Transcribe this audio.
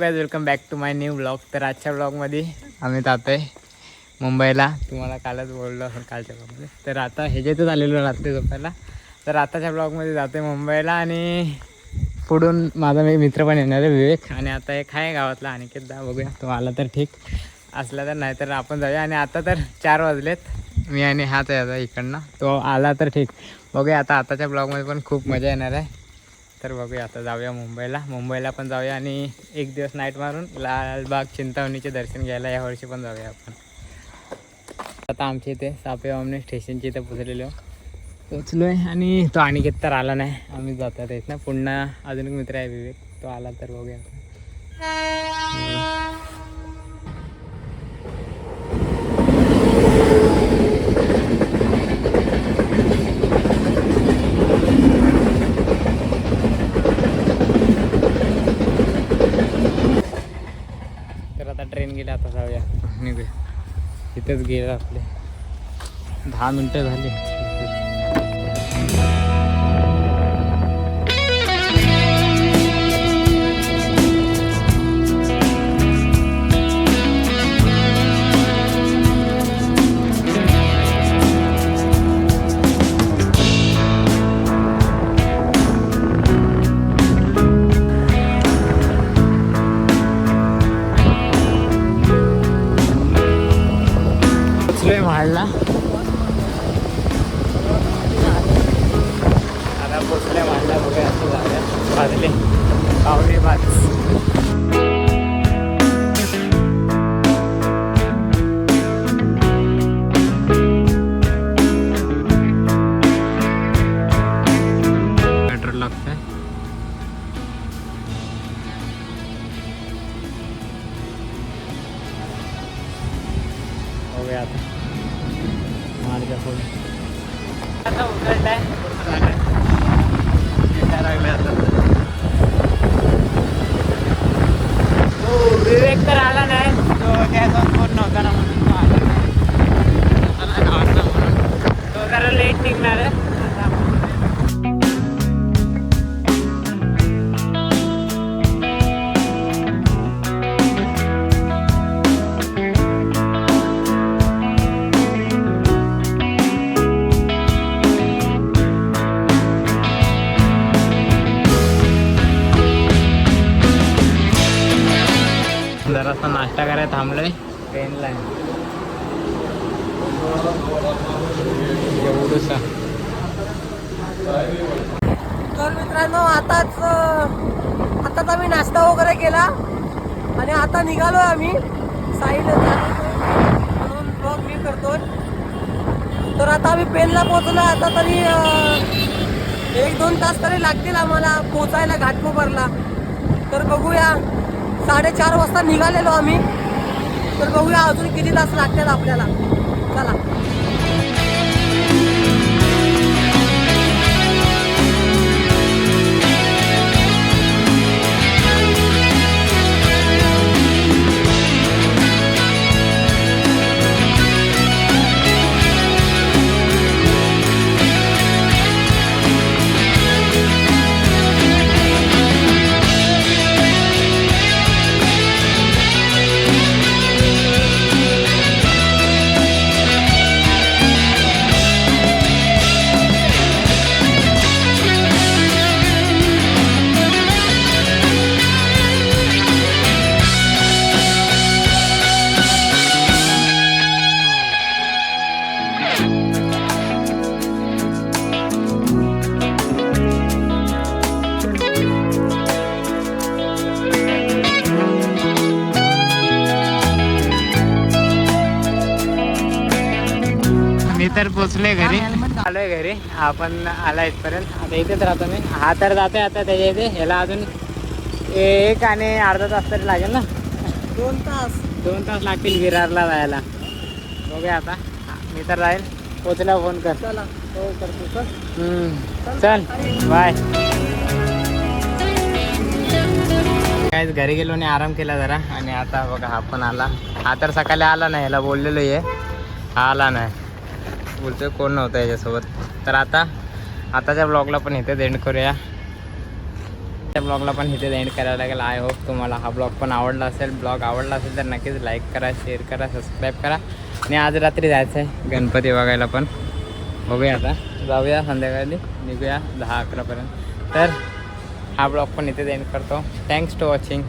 Guys welcome back to my new blog तर आजच्या ब्लॉगमध्ये आम्ही आहे मुंबईला. तुम्हाला कालच बोललो असेल कालच्या ब्लॉगमध्ये तर आता ह्याच्यातच आलेलो रात्री झोपायला तर आताच्या ब्लॉगमध्ये आहे मुंबईला आणि पुढून माझा मी मित्र पण येणार आहे विवेक. आणि आता एक आहे गावातला अनिकेत दा बघूया. तो आला तर ठीक. असला तर नाही तर आपण जाऊया. आणि आता तर चार वाजलेत. मी आणि हाच आहे आता इकडनं. तो आला तर ठीक. बघूया आता आताच्या ब्लॉगमध्ये पण खूप मजा येणार आहे. तर बघूया आता जाऊया मुंबईला. मुंबईला पण जाऊया आणि एक दिवस नाईट मारून लालबाग चिंतावणीचे दर्शन घ्यायला यावर्षी पण जाऊया आपण. आता आमच्या इथे सापेवामने स्टेशनच्या इथे पोचलेलो पोचलो आहे आणि तो अनिकेत तर आला नाही. आम्ही जातो येत ना पुन्हा अजून एक मित्र आहे विवेक. तो आला तर बघूया आता. तर आता ट्रेन गेली आता जाऊया निघूया तिथेच गेलं आपले. दहा मिनटं झाली. लागतंय बघूया आता मार्ग पुढे आता उतरलाय हो विवेक तर आला नाही. तो त्याचा फोन नव्हता ना म्हणून. जरासा नाश्ता करायला थांबलोय. ट्रेनला एवढंसा तर मित्रांनो आताच आताच आम्ही नाश्ता वगैरे केला आणि आता निघालो आम्ही साईड म्हणून ब्लॉग मी करतोय. तर आता आम्ही पेनला पोहोचलो. आता तरी एक दोन तास तरी लागतील आम्हाला पोचायला घाटकोपरला. तर बघूया. साडेचार वाजता निघालेलो आम्ही. तर बघूया अजून किती तास लागतात आपल्याला. चला. तर पोचलोय घरी. आलोय घरी. आपण आला इथपर्यंत. आता इथेच राहतो मी. हा तर जातोय आता त्याच्या इथे. ह्याला अजून एक आणि अर्धा तास तरी लागेल ना? दोन तास. दोन तास लागतील विरारला जायला. बघूया आता. मी तर राहील. पोचला फोन कर. चला. हो करतो. चल. हम्म. चल. बाय. काय घरी गेलो आणि आराम केला जरा. आणि आता बघा हा पण आला. हा तर सकाळी आला नाही. ह्याला बोललेलो आहे. हा आला नाही. बोलतोय कोण नव्हतं याच्यासोबत. तर आता आताच्या ब्लॉगला पण इथे एंड करूया. त्या ब्लॉगला पण इथे एंड करायला लागेल. आय होप तुम्हाला हा ब्लॉग पण आवडला असेल. ब्लॉग आवडला असेल तर नक्कीच लाईक करा शेअर करा सबस्क्राईब करा. आणि आज रात्री जायचं आहे गणपती बघायला पण. बघूया आता. जाऊया संध्याकाळी. निघूया दहा अकरापर्यंत. तर हा ब्लॉग पण इथे एंड करतो. Thanks to watching